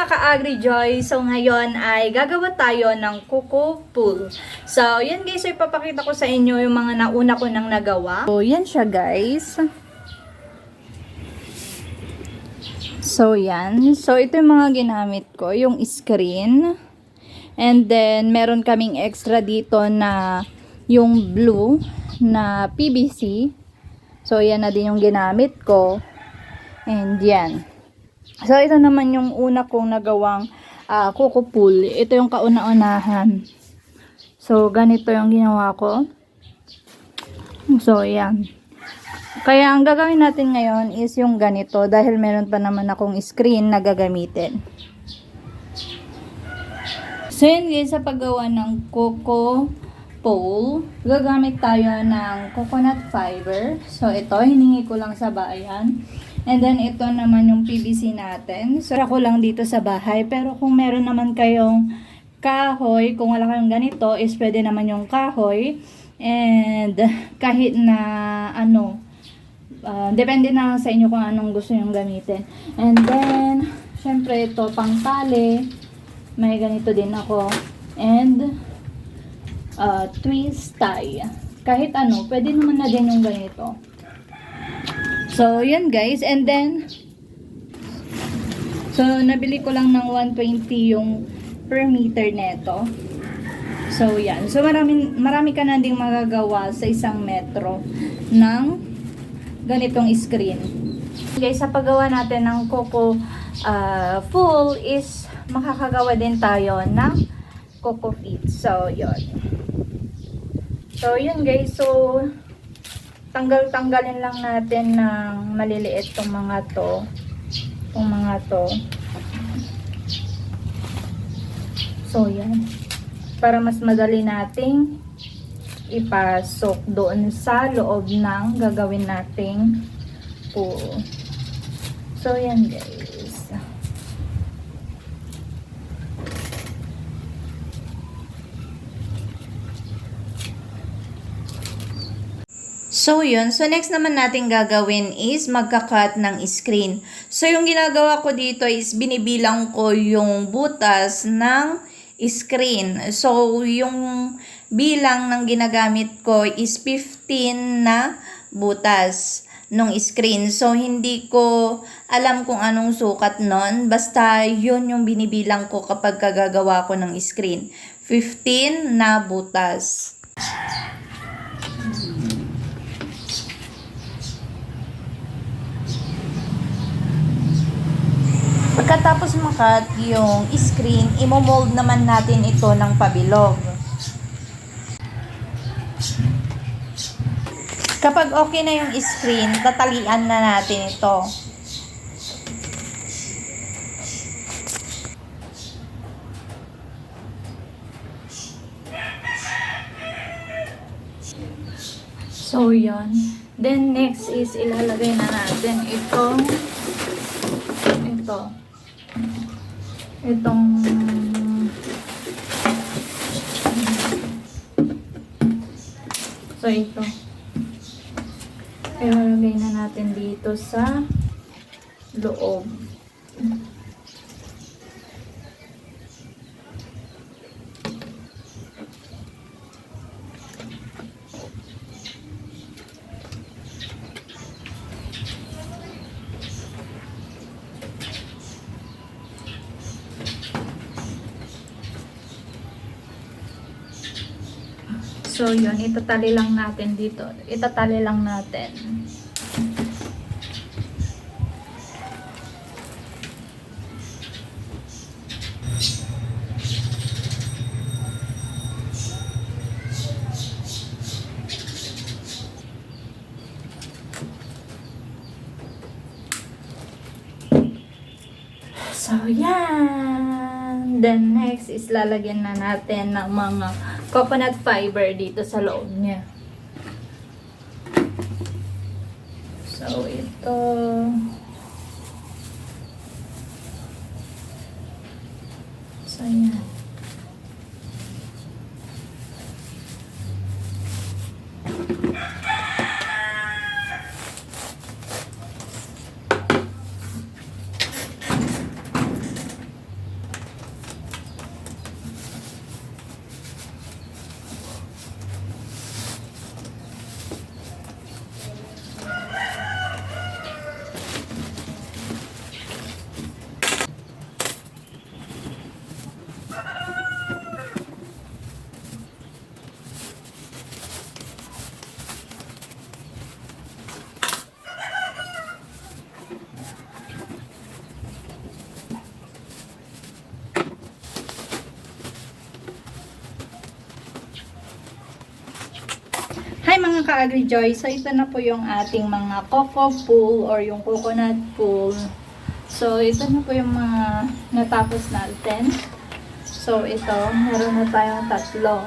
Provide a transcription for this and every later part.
mga ka-agri-joy, so ngayon ay gagawa tayo ng kuko pool. So, yan guys, so ipapakita ko sa inyo yung mga nauna ko nang nagawa. So, yan siya guys. So, yan. So, ito yung mga ginamit ko. Yung screen. And then, meron kaming extra dito na yung blue na PVC. So, yan na din yung ginamit ko. And yan. So, ito naman yung una kong nagawang uh, kuko pool. Ito yung kauna-unahan. So, ganito yung ginawa ko. So, yan. Kaya ang gagawin natin ngayon is yung ganito dahil meron pa naman akong screen na gagamitin. So, yun guys, sa paggawa ng coco pole, gagamit tayo ng coconut fiber. So, ito, hiningi ko lang sa bayan. And then, ito naman yung PVC natin. So, ako lang dito sa bahay. Pero kung meron naman kayong kahoy, kung wala kayong ganito, is pwede naman yung kahoy. And, kahit na, ano, uh, depende na sa inyo kung anong gusto yung gamitin. And then, syempre, ito, pang tali. May ganito din ako. And, uh, twist tie. Kahit ano, pwede naman na din yung ganito. So, yan guys. And then, so, nabili ko lang ng 120 yung per meter neto. So, yan. So, marami, marami ka na ding magagawa sa isang metro ng ganitong screen. Guys, sa paggawa natin ng Coco uh, full is makakagawa din tayo ng Coco feet. So, yun. So, yun guys. So, tanggal-tanggalin lang natin ng maliliit tong mga to. Tong mga to. So, yan. Para mas madali nating ipasok doon sa loob ng gagawin nating pool. So, yan guys. So, yun. So, next naman natin gagawin is magka-cut ng screen. So, yung ginagawa ko dito is binibilang ko yung butas ng screen. So, yung bilang ng ginagamit ko is 15 na butas ng screen. So, hindi ko alam kung anong sukat nun. Basta, yun yung binibilang ko kapag kagagawa ko ng screen. 15 na butas. Pagkatapos makat yung screen, imo-mold naman natin ito ng pabilog. Kapag okay na yung screen, tatalian na natin ito. So, yon. Then, next is ilalagay na natin itong ito itong so ito. Ilalagay na natin dito sa loob So, yun. Itatali lang natin dito. Itatali lang natin. So, yan. Then, next is lalagyan na natin ng mga coconut fiber dito sa loob niya. So, ito. So, yan. Ka-agri-joy, so ito na po yung ating mga coco pool or yung coconut pool. So, ito na po yung mga natapos natin. So, ito, meron na tayong tatlo.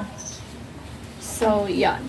So, yan.